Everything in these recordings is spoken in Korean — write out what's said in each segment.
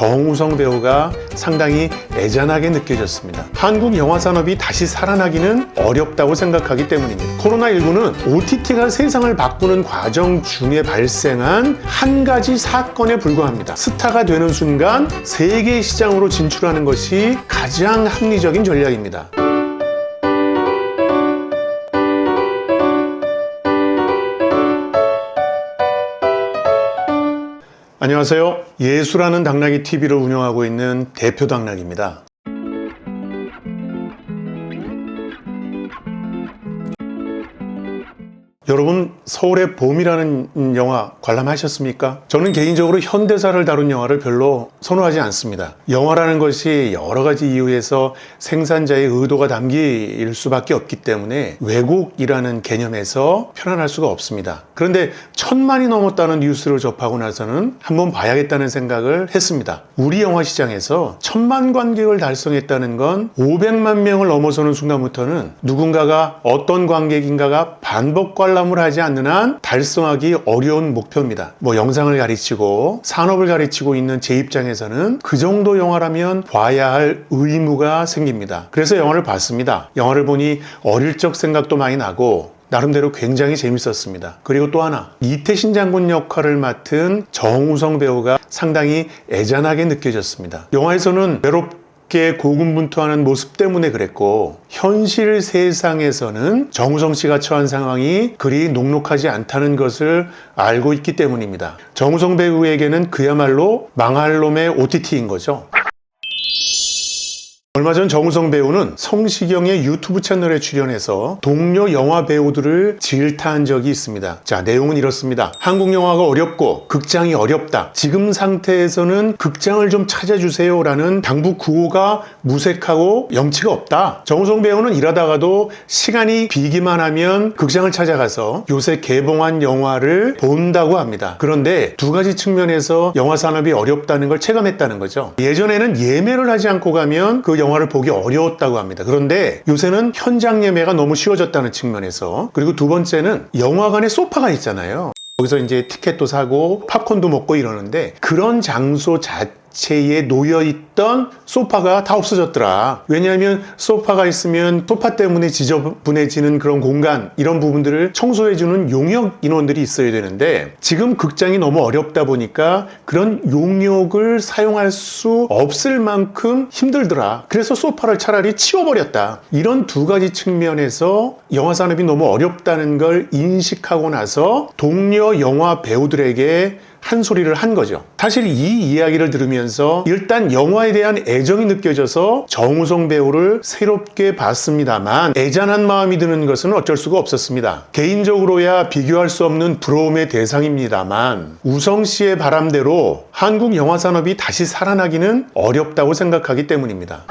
정우성 배우가 상당히 애잔하게 느껴졌습니다. 한국 영화 산업이 다시 살아나기는 어렵다고 생각하기 때문입니다. 코로나19는 OTT가 세상을 바꾸는 과정 중에 발생한 한 가지 사건에 불과합니다. 스타가 되는 순간 세계 시장으로 진출하는 것이 가장 합리적인 전략입니다. 안녕하세요. 예수라는 당나귀 TV를 운영하고 있는 대표 당나귀입니다. 여러분 서울의 봄이라는 영화 관람하셨습니까? 저는 개인적으로 현대사를 다룬 영화를 별로 선호하지 않습니다. 영화라는 것이 여러 가지 이유에서 생산자의 의도가 담길 수밖에 없기 때문에 왜곡이라는 개념에서 편안할 수가 없습니다. 그런데 천만이 넘었다는 뉴스를 접하고 나서는 한번 봐야겠다는 생각을 했습니다. 우리 영화 시장에서 천만 관객을 달성했다는 건 500만 명을 넘어서는 순간부터는 누군가가 어떤 관객인가가 반복 관람을 하지 않는 한 달성하기 어려운 목표입니다. 뭐 영상을 가르치고 산업을 가르치고 있는 제 입장에서는 그 정도 영화라면 봐야 할 의무가 생깁니다. 그래서 영화를 봤습니다. 영화를 보니 어릴 적 생각도 많이 나고 나름대로 굉장히 재밌었습니다. 그리고 또 하나 이태신 장군 역할을 맡은 정우성 배우가 상당히 애잔하게 느껴졌습니다. 영화에서는 외롭 게 고군분투하는 모습 때문에 그랬고 현실 세상에서는 정우성 씨가 처한 상황이 그리 녹록하지 않다는 것을 알고 있기 때문입니다. 정우성 배우에게는 그야말로 망할 놈의 OTT인 거죠. 얼마 전 정우성 배우는 성시경의 유튜브 채널에 출연해서 동료 영화 배우들을 질타한 적이 있습니다. 자, 내용은 이렇습니다. 한국 영화가 어렵고 극장이 어렵다. 지금 상태에서는 극장을 좀 찾아주세요 라는 당부 구호가 무색하고 염치가 없다. 정우성 배우는 일하다가도 시간이 비기만 하면 극장을 찾아가서 요새 개봉한 영화를 본다고 합니다. 그런데 두 가지 측면에서 영화 산업이 어렵다는 걸 체감했다는 거죠. 예전에는 예매를 하지 않고 가면 그 영화를 보기 어려웠다고 합니다. 그런데 요새는 현장 예매가 너무 쉬워졌다는 측면에서 그리고 두 번째는 영화관에 소파가 있잖아요. 거기서 이제 티켓도 사고 팝콘도 먹고 이러는데 그런 장소 자체 에 놓여있던 소파가 다 없어졌더라. 왜냐하면 소파가 있으면 소파 때문에 지저분해지는 그런 공간 이런 부분들을 청소해주는 용역 인원들이 있어야 되는데 지금 극장이 너무 어렵다 보니까 그런 용역을 사용할 수 없을 만큼 힘들더라. 그래서 소파를 차라리 치워버렸다. 이런 두 가지 측면에서 영화 산업이 너무 어렵다는 걸 인식하고 나서 동료 영화 배우들에게 한 소리를 한 거죠. 사실 이 이야기를 들으면서 일단 영화에 대한 애정이 느껴져서 정우성 배우를 새롭게 봤습니다만 애잔한 마음이 드는 것은 어쩔 수가 없었습니다. 개인적으로야 비교할 수 없는 부러움의 대상입니다만 우성 씨의 바람대로 한국 영화 산업이 다시 살아나기는 어렵다고 생각하기 때문입니다.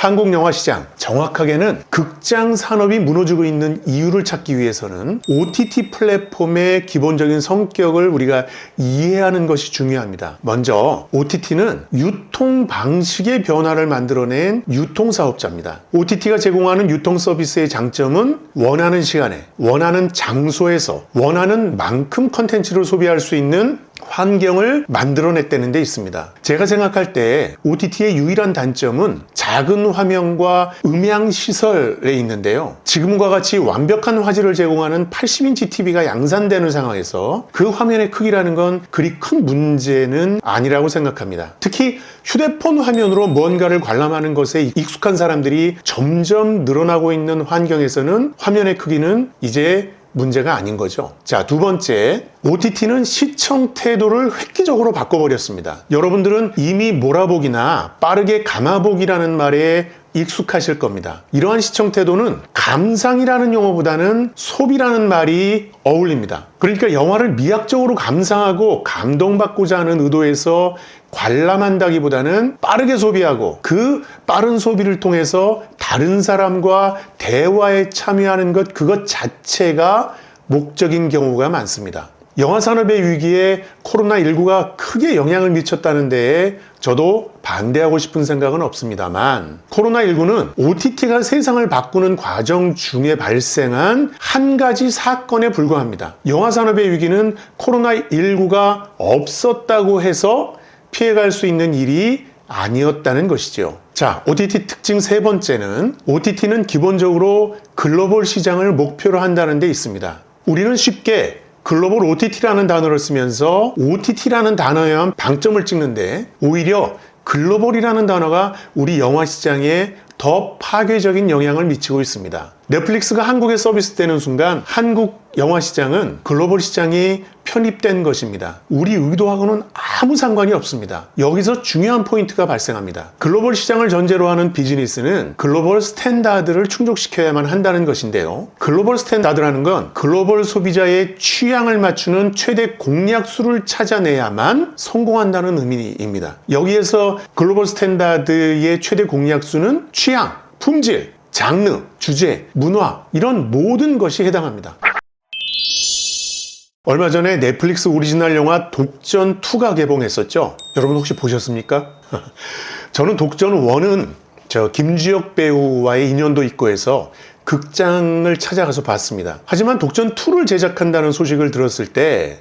한국 영화 시장, 정확하게는 극장 산업이 무너지고 있는 이유를 찾기 위해서는 OTT 플랫폼의 기본적인 성격을 우리가 이해하는 것이 중요합니다. 먼저 OTT는 유통 방식의 변화를 만들어낸 유통 사업자입니다. OTT가 제공하는 유통 서비스의 장점은 원하는 시간에, 원하는 장소에서, 원하는 만큼 컨텐츠를 소비할 수 있는 환경을 만들어냈다는 데 있습니다. 제가 생각할 때 OTT의 유일한 단점은 작은 화면과 음향 시설에 있는데요. 지금과 같이 완벽한 화질을 제공하는 80인치 TV가 양산되는 상황에서 그 화면의 크기라는 건 그리 큰 문제는 아니라고 생각합니다. 특히 휴대폰 화면으로 뭔가를 관람하는 것에 익숙한 사람들이 점점 늘어나고 있는 환경에서는 화면의 크기는 이제 문제가 아닌 거죠. 자, 두 번째. OTT는 시청 태도를 획기적으로 바꿔버렸습니다. 여러분들은 이미 몰아보기나 빠르게 감아보기라는 말에 익숙하실 겁니다. 이러한 시청 태도는 감상이라는 용어보다는 소비라는 말이 어울립니다. 그러니까 영화를 미학적으로 감상하고 감동받고자 하는 의도에서 관람한다기보다는 빠르게 소비하고 그 빠른 소비를 통해서 다른 사람과 대화에 참여하는 것 그것 자체가 목적인 경우가 많습니다. 영화 산업의 위기에 코로나19가 크게 영향을 미쳤다는 데에 저도 반대하고 싶은 생각은 없습니다만 코로나19는 OTT가 세상을 바꾸는 과정 중에 발생한 한 가지 사건에 불과합니다. 영화 산업의 위기는 코로나19가 없었다고 해서 피해갈 수 있는 일이 아니었다는 것이죠. 자, OTT 특징 세 번째는 OTT는 기본적으로 글로벌 시장을 목표로 한다는 데 있습니다. 우리는 쉽게 글로벌 OTT라는 단어를 쓰면서 OTT라는 단어에만 방점을 찍는데 오히려 글로벌이라는 단어가 우리 영화 시장에 더 파괴적인 영향을 미치고 있습니다. 넷플릭스가 한국에 서비스 되는 순간 한국 영화 시장은 글로벌 시장이 편입된 것입니다. 우리 의도하고는 아무 상관이 없습니다. 여기서 중요한 포인트가 발생합니다. 글로벌 시장을 전제로 하는 비즈니스는 글로벌 스탠다드를 충족시켜야만 한다는 것인데요. 글로벌 스탠다드라는 건 글로벌 소비자의 취향을 맞추는 최대 공약수를 찾아내야만 성공한다는 의미입니다. 여기에서 글로벌 스탠다드의 최대 공약수는 취향, 품질, 장르, 주제, 문화 이런 모든 것이 해당합니다. 얼마 전에 넷플릭스 오리지널 영화 독전 2가 개봉했었죠. 여러분 혹시 보셨습니까? 저는 독전 1은 저 김주혁 배우와의 인연도 있고 해서 극장을 찾아가서 봤습니다. 하지만 독전 2를 제작한다는 소식을 들었을 때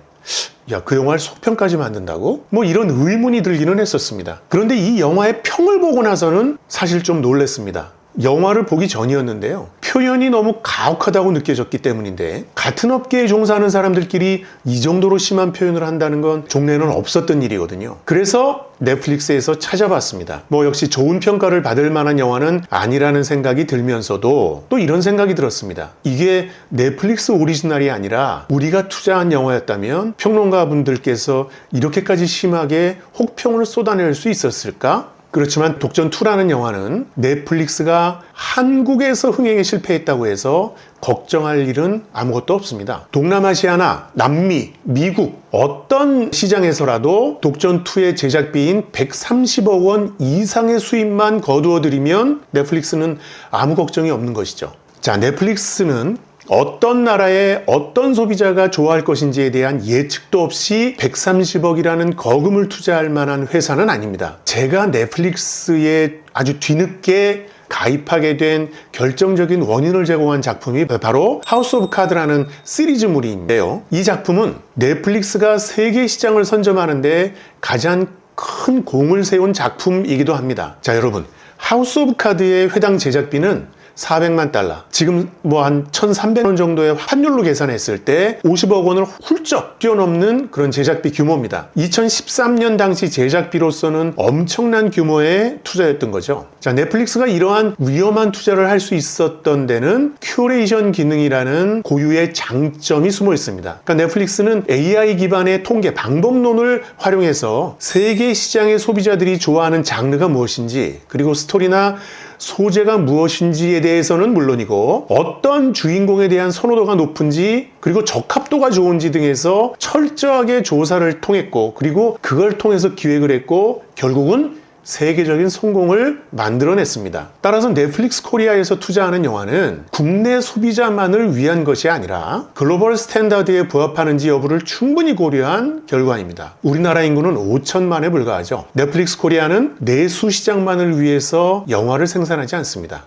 야, 그 영화를 속편까지 만든다고? 뭐 이런 의문이 들기는 했었습니다. 그런데 이 영화의 평을 보고 나서는 사실 좀 놀랐습니다. 영화를 보기 전이었는데요. 표현이 너무 가혹하다고 느껴졌기 때문인데 같은 업계에 종사하는 사람들끼리 이 정도로 심한 표현을 한다는 건 종래는 없었던 일이거든요. 그래서 넷플릭스에서 찾아봤습니다. 뭐 역시 좋은 평가를 받을 만한 영화는 아니라는 생각이 들면서도 또 이런 생각이 들었습니다. 이게 넷플릭스 오리지널이 아니라 우리가 투자한 영화였다면 평론가 분들께서 이렇게까지 심하게 혹평을 쏟아낼 수 있었을까? 그렇지만 독전2라는 영화는 넷플릭스가 한국에서 흥행에 실패했다고 해서 걱정할 일은 아무것도 없습니다. 동남아시아나 남미, 미국 어떤 시장에서라도 독전2의 제작비인 130억 원 이상의 수입만 거두어들이면 넷플릭스는 아무 걱정이 없는 것이죠. 자, 넷플릭스는 어떤 나라에 어떤 소비자가 좋아할 것인지에 대한 예측도 없이 130억이라는 거금을 투자할 만한 회사는 아닙니다. 제가 넷플릭스에 아주 뒤늦게 가입하게 된 결정적인 원인을 제공한 작품이 바로 하우스 오브 카드라는 시리즈물인데요. 이 작품은 넷플릭스가 세계 시장을 선점하는데 가장 큰 공을 세운 작품이기도 합니다. 자, 여러분. 하우스 오브 카드의 회당 제작비는 400만 달러. 지금 뭐 한 1,300원 정도의 환율로 계산했을 때 50억 원을 훌쩍 뛰어넘는 그런 제작비 규모입니다. 2013년 당시 제작비로서는 엄청난 규모의 투자였던 거죠. 자, 넷플릭스가 이러한 위험한 투자를 할 수 있었던 데는 큐레이션 기능이라는 고유의 장점이 숨어 있습니다. 그러니까 넷플릭스는 AI 기반의 통계 방법론을 활용해서 세계 시장의 소비자들이 좋아하는 장르가 무엇인지 그리고 스토리나 소재가 무엇인지에 대해서는 물론이고 어떤 주인공에 대한 선호도가 높은지 그리고 적합도가 좋은지 등에서 철저하게 조사를 통했고 그리고 그걸 통해서 기획을 했고 결국은 세계적인 성공을 만들어냈습니다. 따라서 넷플릭스 코리아에서 투자하는 영화는 국내 소비자만을 위한 것이 아니라 글로벌 스탠다드에 부합하는지 여부를 충분히 고려한 결과입니다. 우리나라 인구는 5천만에 불과하죠. 넷플릭스 코리아는 내수 시장만을 위해서 영화를 생산하지 않습니다.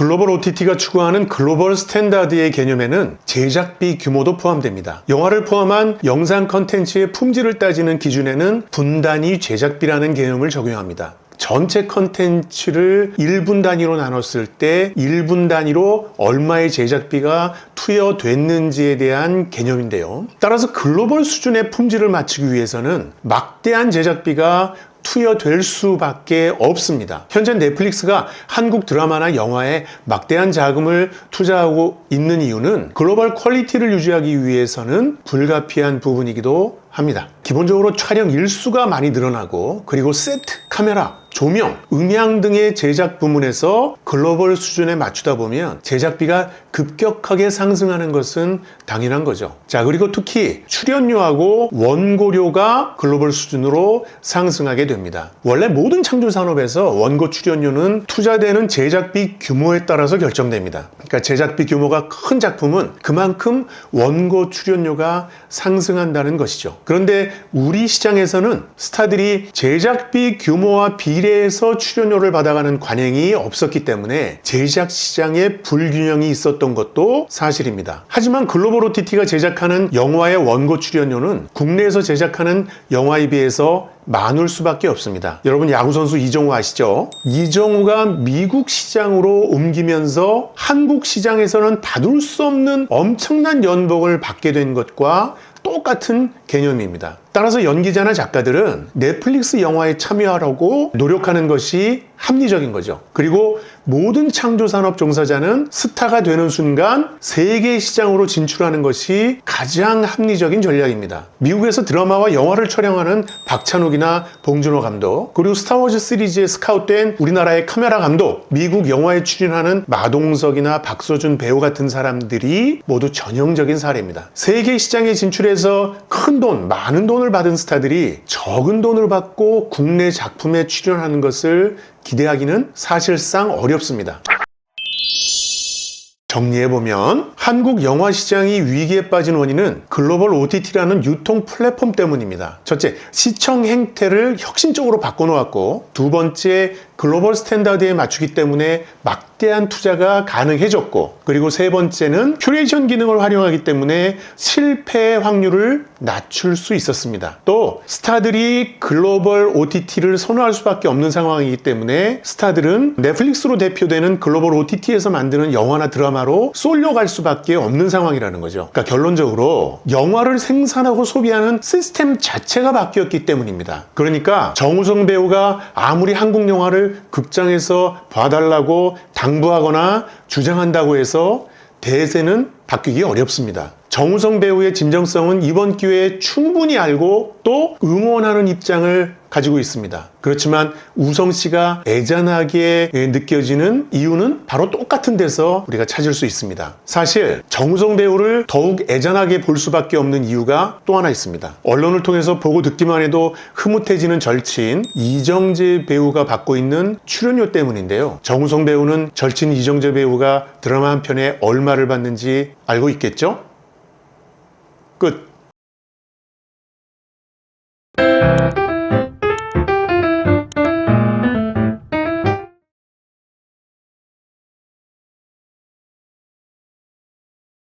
글로벌 OTT가 추구하는 글로벌 스탠다드의 개념에는 제작비 규모도 포함됩니다. 영화를 포함한 영상 컨텐츠의 품질을 따지는 기준에는 분단위 제작비라는 개념을 적용합니다. 전체 컨텐츠를 1분 단위로 나눴을 때 1분 단위로 얼마의 제작비가 투여됐는지에 대한 개념인데요. 따라서 글로벌 수준의 품질을 맞추기 위해서는 막대한 제작비가 투여될 수밖에 없습니다. 현재 넷플릭스가 한국 드라마나 영화에 막대한 자금을 투자하고 있는 이유는 글로벌 퀄리티를 유지하기 위해서는 불가피한 부분이기도 합니다. 기본적으로 촬영 일수가 많이 늘어나고 그리고 세트, 카메라, 조명, 음향 등의 제작 부문에서 글로벌 수준에 맞추다 보면 제작비가 급격하게 상승하는 것은 당연한 거죠. 자, 그리고 특히 출연료하고 원고료가 글로벌 수준으로 상승하게 됩니다. 원래 모든 창조 산업에서 원고 출연료는 투자되는 제작비 규모에 따라서 결정됩니다. 그러니까 제작비 규모가 큰 작품은 그만큼 원고 출연료가 상승한다는 것이죠. 그런데 우리 시장에서는 스타들이 제작비 규모와 비 례해서 출연료를 받아가는 관행이 없었기 때문에 제작 시장에 불균형이 있었던 것도 사실입니다. 하지만 글로벌 OTT가 제작하는 영화의 원고 출연료는 국내에서 제작하는 영화에 비해서 많을 수밖에 없습니다. 여러분 야구선수 이정우 아시죠? 이정우가 미국 시장으로 옮기면서 한국 시장에서는 다룰 수 없는 엄청난 연봉을 받게 된 것과 똑같은 개념입니다. 따라서 연기자나 작가들은 넷플릭스 영화에 참여하려고 노력하는 것이 합리적인 거죠. 그리고 모든 창조산업 종사자는 스타가 되는 순간 세계 시장으로 진출하는 것이 가장 합리적인 전략입니다. 미국에서 드라마와 영화를 촬영하는 박찬욱이나 봉준호 감독, 그리고 스타워즈 시리즈에 스카웃된 우리나라의 카메라 감독, 미국 영화에 출연하는 마동석이나 박서준 배우 같은 사람들이 모두 전형적인 사례입니다. 세계 시장에 진출해서 큰 돈, 많은 돈을 받은 스타들이 적은 돈을 받고 국내 작품에 출연하는 것을 기대하기는 사실상 어렵습니다. 정리해보면 한국 영화 시장이 위기에 빠진 원인은 글로벌 OTT라는 유통 플랫폼 때문입니다. 첫째, 시청 행태를 혁신적으로 바꿔놓았고 두 번째, 글로벌 스탠다드에 맞추기 때문에 막대한 투자가 가능해졌고 그리고 세 번째는 큐레이션 기능을 활용하기 때문에 실패 확률을 낮출 수 있었습니다. 또 스타들이 글로벌 OTT를 선호할 수밖에 없는 상황이기 때문에 스타들은 넷플릭스로 대표되는 글로벌 OTT에서 만드는 영화나 드라마로 쏠려갈 수밖에 없는 상황이라는 거죠. 그러니까 결론적으로 영화를 생산하고 소비하는 시스템 자체가 바뀌었기 때문입니다. 그러니까 정우성 배우가 아무리 한국 극장에서 봐달라고 당부하거나 주장한다고 해서 대세는 바뀌기 어렵습니다. 정우성 배우의 진정성은 이번 기회에 충분히 알고 또 응원하는 입장을 가지고 있습니다. 그렇지만 우성 씨가 애잔하게 느껴지는 이유는 바로 똑같은 데서 우리가 찾을 수 있습니다. 사실 정우성 배우를 더욱 애잔하게 볼 수밖에 없는 이유가 또 하나 있습니다. 언론을 통해서 보고 듣기만 해도 흐뭇해지는 절친 이정재 배우가 받고 있는 출연료 때문인데요. 정우성 배우는 절친 이정재 배우가 드라마 한 편에 얼마를 받는지 알고 있겠죠? 끝.